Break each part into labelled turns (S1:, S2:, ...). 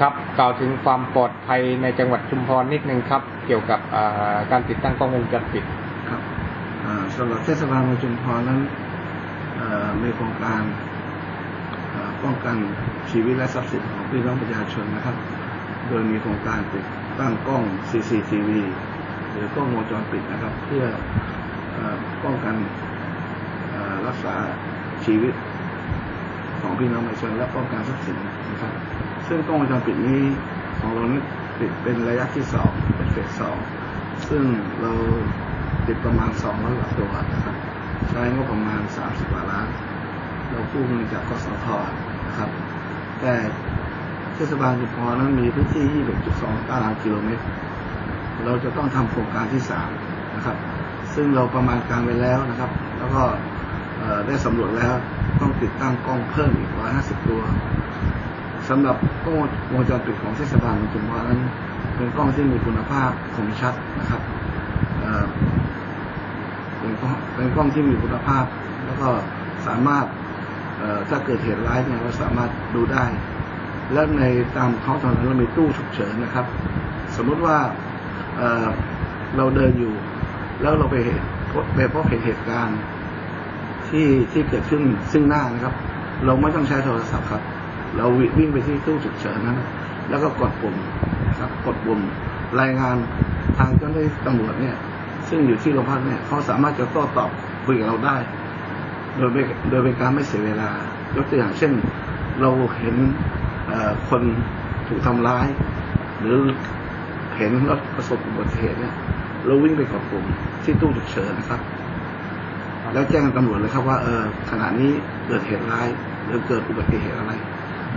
S1: ครับกล่าวถึงความปลอดภัยในจังหวัดชุมพรนิดนึงครับ เกี่ยวกับการติดตั้งกล้องวงจรปิด
S2: ครับอ่าสำหรับเทศบาลเมืองชุมพรนั้นมีโครงการป้องกันชีวิตและทรัพย์สินของพี่น้องประชาชนนะครับ โดยมีโครงการติดตั้งกล้อง CCTV หรือกล้องวงจรปิดนะครับ เพื่ออป้องกันรักษาชีวิตของพี่น้องประชาชนและป้องกันทรัพย์สินนะครับ ซึ่งกล้องวงจรปิดนี้ของเรานั้นติดเป็นระยะที่สองเป็นเฟสสองซึ่งเราติดประมาณสองร้อยกว่าตัวนะครับใช้งบประมาณสามสิบกว่าล้าน เรากู้เงินจากกสทนะครับ แต่เทศบาลชุมพรนั้นมีพื้นที่ 21.2 ตารางกิโลเมตร เราจะต้องทำโครงการที่สามนะครับ ซึ่งเราประมาณการไปแล้วนะครับ แล้วก็ได้สำรวจแล้วต้องติดตั้งกล้องเพิ่มอีก 150 ตัว สำหรับกล้องวงจรปิดของเทศบาลเมืองชุมพรนั้นเป็นกล้องที่มีคุณภาพคมชัดนะครับเป็นกล้องเป็นกล้องที่มีคุณภาพ แล้วก็สามารถถ้าเกิดเหตุร้ายเนี่ยเราสามารถดูได้ และในตามท้องถนนเรามีตู้ฉุกเฉินนะครับ สมมุติว่าเเราเดินอยู่ แล้วเราไปเห็นไปพบเห็นเหตุการณ์ที่ที่เกิดขึ้นซึ่งหน้านะครับ เราไม่ต้องใช้โทรศัพท์ครับ เราวิ่งไปที่ตู้ฉุกเฉินนั้น แล้วก็กดปุ่มนะครับกดปุ่มรายงานทางเจ้าหน้าที่ตำรวจเนี่ย ซึ่งอยู่ที่โรงพักเนี่ยเขาสามารถจะโต้ตอบคุยกับเราได้ โดยไม่โดยเป็นการไม่เสียเวลายกตัวอย่างเช่น เราเห็นเอ่อคนถูกทำร้าย หรือเห็นรถประสบอุบัติเหตุเนี่ยเราวิ่งไปกดปุ่มที่ตู้ฉุกเฉินนะครับแล้วแจ้งตำรวจเลยครับว่าเออขณะนี้เกิดเหตุร้ายหรือเกิดอุบัติเหตุอะไร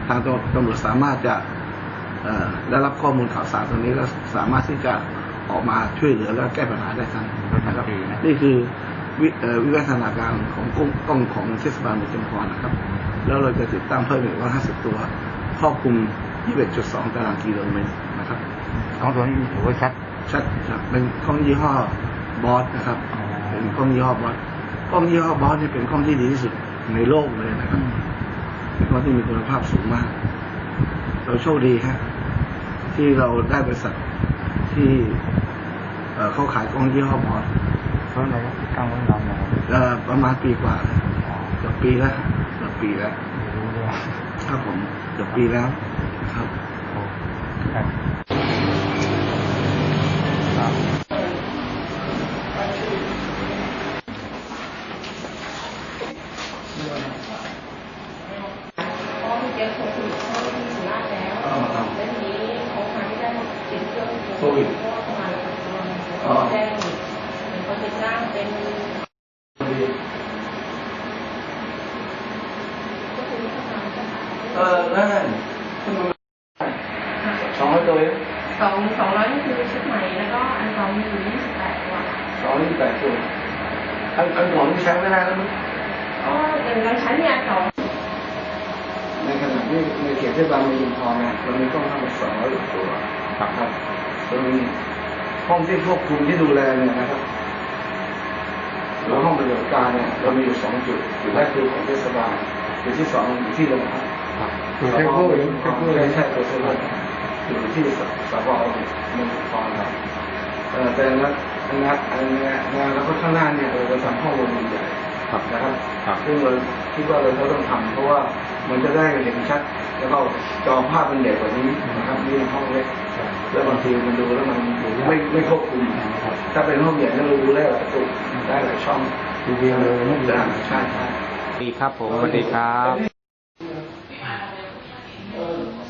S2: ทางตำรวจสามารถจะเอ่อได้รับข้อมูลข่าวสารตรงนี้แล้วสามารถที่จะออกมาช่วยเหลือและแก้ปัญหาได้ทันนะครับ
S1: ดีนะ
S2: นี่คือวิเอ่อวิวัฒนาการของกล้องกล้องของเทศบาลเมืองชุมพรนะครับ แล้วเราจะติดตั้งเพิ่มอีกว่า50 ตัวครอบคลุม 21.2 ตารางกิโลเมตรนะครับ
S1: ของตัวนี้ถือว่าชัด
S2: ชัดครับเป็นกล้องยี่ห้อบอสนะครับ
S1: อ๋อ
S2: เป็นกล้องยี่ห้อบอสกล้องยี่ห้อบอสเนี่ยเป็นกล้องที่ดีที่สุดในโลกเลยนะครับ เป็นกล้องที่มีคุณภาพสูงมาก เราโชคดีฮะที่เราได้บริษัทที่เอ่อเขาขายกล้องยี่ห้อบอส
S1: เพราะอะไรตั้งไว้นานแล้ว
S2: เอ่อประมาณปีกว่าแล้วเกือบปีแล้วเกือบปีแล้ว
S1: ไม่รู้เรื่อง
S2: ครับผมเกือบปีแล้วนะครับ
S1: โอ้ครับครับ
S3: เพราะพี่เจ๊โควิดเข้าที่สุราษฎร์แล้ว
S2: อ๋อครับ
S3: แล้วทีนี้เขามาที่ได้ติดเชื้อ
S2: โควิด
S3: เพราะว่าประมาณสองเดือน
S2: อ๋อ
S3: เขาแจ้งเห็นเขาจะจ้างเป็นก็คือทำงานก็ขาย
S2: เออได้สองร้อยตัวเอง
S3: สองสองร้อยนี่คือชุดใหม่แล้วก็อันสองมีอยู่ยี่สิบแปดตัว
S2: สองร้อยยี่สิบแปดตัวอันอันของที่ใช้ไม่ได้แล้วมั้ย
S3: ก็อย่างเราใช้เนี่ยสอง
S2: ในขณะที่ในเขตเทศบาลเมืองชุมพรเนี่ยเรามีกล้องทั้งหมดสองร้อยกว่าตัว
S1: ครับ
S2: ครับเรามีห้องที่ควบคุมที่ดูแลเนี่ยนะครับแล้วห้องปฏิบัติการเนี่ยเรามีอยู่สองจุดจุดแรกคือของเทศบาลจุดที่สองอยู่ที่โรงพัก
S1: ครับคือแค่พูดแค่พูด
S2: ไม่ใช่ตัวเซเว่นอยู่ที่สสพเมืองชุมพรครับเอ่อแต่ละงานงานงานแล้วก็ข้างหน้าเนี่ยเราจะทำห้องลมใหญ่
S1: ครับ
S2: นะครับ
S1: ครับ
S2: ซึ่งเราคิดว่าเราก็ต้องทำเพราะว่า มันจะได้เห็นชัด แล้วก็จอภาพมันใหญ่กว่านี้นะครับนี่ห้องเล็กแล้วบางทีมันดูแล้วมันไม่ไม่ควบคุมถ้าเป็นห้องใหญ่เนี่ยเราดูได้หลายตัวได้หลายช่อง
S1: ดูเดียวเลยไม่ดี
S2: ได้ใช่ใช่
S1: ดีครับผมสวัสดีครับ